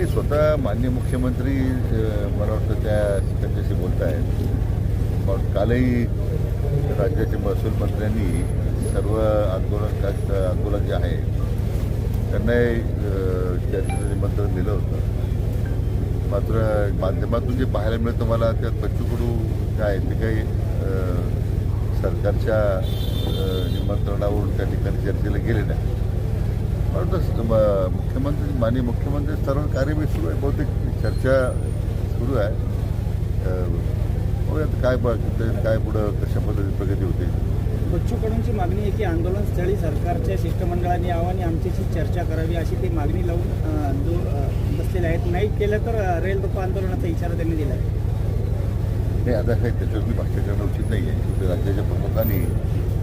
नाही स्वतः माननीय मुख्यमंत्री मला वाटतं त्या त्यांच्याशी बोलत आहेत पण कालही राज्याचे महसूल मंत्र्यांनी सर्व आंदोलन आंदोलक जे आहे त्यांनाही चर्चेचं निमंत्रण दिलं होतं. मात्र माध्यमातून जे पाहायला मिळतं मला त्यात बच्चू काय आहे ते काही सरकारच्या निमंत्रणावरून त्या ठिकाणी चर्चेला गेले नाही. मुख्यमंत्री माननीय मुख्यमंत्री स्तरावर कार्यवाही सुरू आहे बहुतेक चर्चा सुरू आहे. बघूयात काय काय पुढं कशा पद्धतीने प्रगती होते. बच्चू कडूंची मागणी आहे की आंदोलनस्थळी सरकारच्या शिष्टमंडळाने यावं आणि आमच्याशी चर्चा करावी अशी ते मागणी लावून बसलेले आहेत. नाही केलं तर रेल रोको आंदोलनाचा इशारा त्यांनी दिला आहे. नाही आता काही त्याच्यावर मी भाष्य करणं उचित नाही आहे राज्याच्या प्रमुखांनी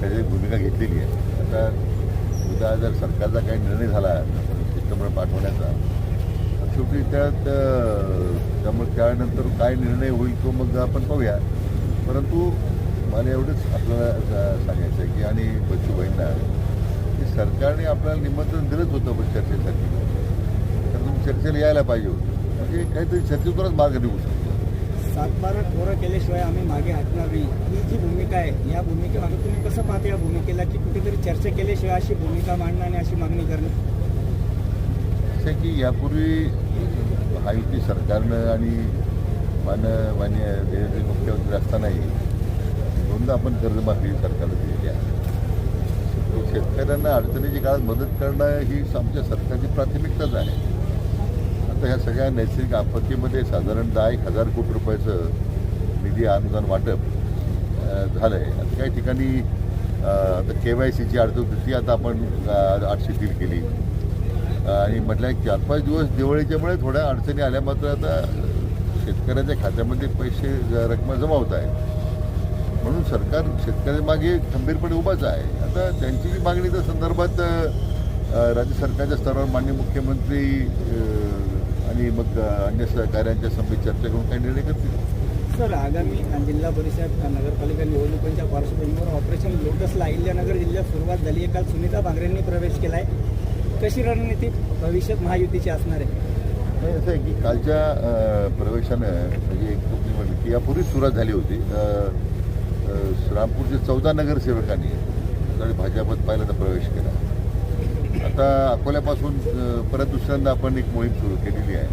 त्याची भूमिका घेतलेली आहे. आता उद्या जर सरकारचा काही निर्णय झाला चित्रपट पाठवण्याचा तर शेवटी त्यात त्यामुळे त्यानंतर काय निर्णय होईल तो मग आपण पाहूया. परंतु मला एवढंच आपल्याला सांगायचं आहे की आणि बच्चूबाईंना की सरकारने आपल्याला निमंत्रण दिलंच होतं पण चर्चेसाठी. तर तुम्ही चर्चेला यायला पाहिजे होतं. म्हणजे काहीतरी चर्चेतूनच मार्ग निघू शकतो. सातबारा कोरं केल्याशिवाय आम्ही मागे हटणार नाही. ही जी भूमिका आहे या भूमिकेमागे तुम्ही कसं पाहता या भूमिकेला की कुठेतरी चर्चा केल्याशिवाय अशी भूमिका मांडणं आणि अशी मागणी करणं की यापूर्वी महायुती सरकारनं आणि मान मान्य देवेंद्र मुख्यमंत्री असतानाही दोनदा आपण कर्जमाफी सरकारला दिलेली आहे. शेतकऱ्यांना अडचणीच्या काळात मदत करणं ही आमच्या सरकारची प्राथमिकताच आहे. आता ह्या सगळ्या नैसर्गिक आपत्तीमध्ये साधारण दहा एक हजार कोटी रुपयाचं निधी अनुदान वाटप झालं आहे आता काही ठिकाणी आता के वाय सीची अडचण होती ती आता आपण अ, शिथिल केली. आणि म्हटलं चार पाच दिवस दिवाळीच्यामुळे थोड्या अडचणी आल्या मात्र आता शेतकऱ्याच्या खात्यामध्ये पैसे ज- रकमा जमा होत आहे. म्हणून सरकार शेतकऱ्याच्या मागे खंबीरपणे उभाच आहे. आता त्यांची जी मागणी त्या संदर्भात राज्य सरकारच्या स्तरावर माननीय मुख्यमंत्री आणि मग अन्य सहकार्यांच्या समिती चर्चा करून काही निर्णय करतील. सर आगामी जिल्हा परिषद नगरपालिका निवडणुकांच्या पार्श्वभूमीवर ऑपरेशन लोटसला अहिल्यानगर जिल्ह्यात सुरुवात झाली आहे. काल सुनीता भांगरेंनी प्रवेश केला आहे कशी रणनीती भविष्यात महायुतीची असणार आहे? नाही असं आहे की कालच्या प्रवेशानं म्हणजे एक तुम्ही म्हटलं की यापूर्वी सुरुवात झाली होती. श्रामपूरचे चौदा नगरसेवकांनी भाजपात पहिल्यांदा प्रवेश केला. आता अकोल्यापासून परत दुसऱ्यांदा आपण एक मोहीम सुरू केलेली आहे.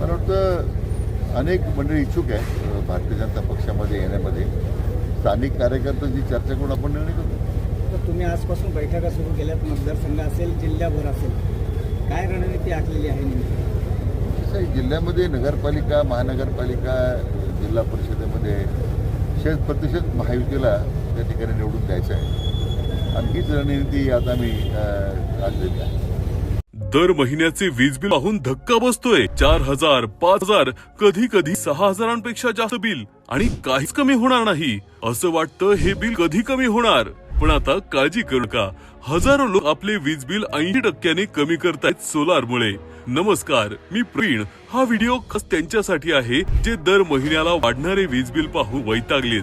मला वाटतं अनेक मंडळी इच्छुक आहेत अ, भारतीय जनता पक्षामध्ये येण्यामध्ये. स्थानिक कार्यकर्त्यांची चर्चा करून आपण निर्णय करू तर तुम्ही आजपासून बैठका सुरू केल्यात मतदारसंघ असेल जिल्ह्याभर असेल. काय रणनीती आखलेली आहे आहे जिल्ह्यामध्ये नगरपालिका महानगरपालिका जिल्हा परिषदेमध्ये शेत प्रतिशत महायुतीला त्या ठिकाणी निवडून द्यायचं आहे. आणि हीच रणनीती आता मी आणलेली आहे. दर महिन्याचे वीज बिल पाहून धक्का बसतोय. चार हजार पाच हजार कधी कधी सहा हजारांपेक्षा जास्त बिल. आणि काहीच कमी होणार नाही. असं वाटतं हे बिल कधी कमी होणार. पण आता काळजी करू नका. हजारो लोक आपले वीज बिल ऐंशी टक्क्याने कमी करतायत सोलार मुळे नमस्कार मी प्रवीण हा व्हिडिओ खास त्यांच्यासाठी आहे जे दर महिन्याला वाढणारे वीज बिल पाहून वैतागलेत.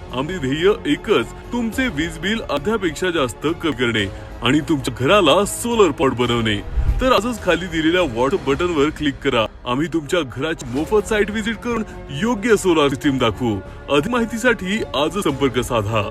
आम्ही ध्येय एकच तुमचे वीज बिल अर्ध्यापेक्षा जास्त कमी करणे आणि तुमच्या घराला सोलर पॉट बनवणे. तर आजच खाली दिलेल्या व्हॉट्सअप बटन वर क्लिक करा. आम्ही तुमच्या घराची मोफत साईट व्हिजिट करून योग्य सोलार सिस्टीम दाखवू. अधिक माहितीसाठी आज संपर्क साधा.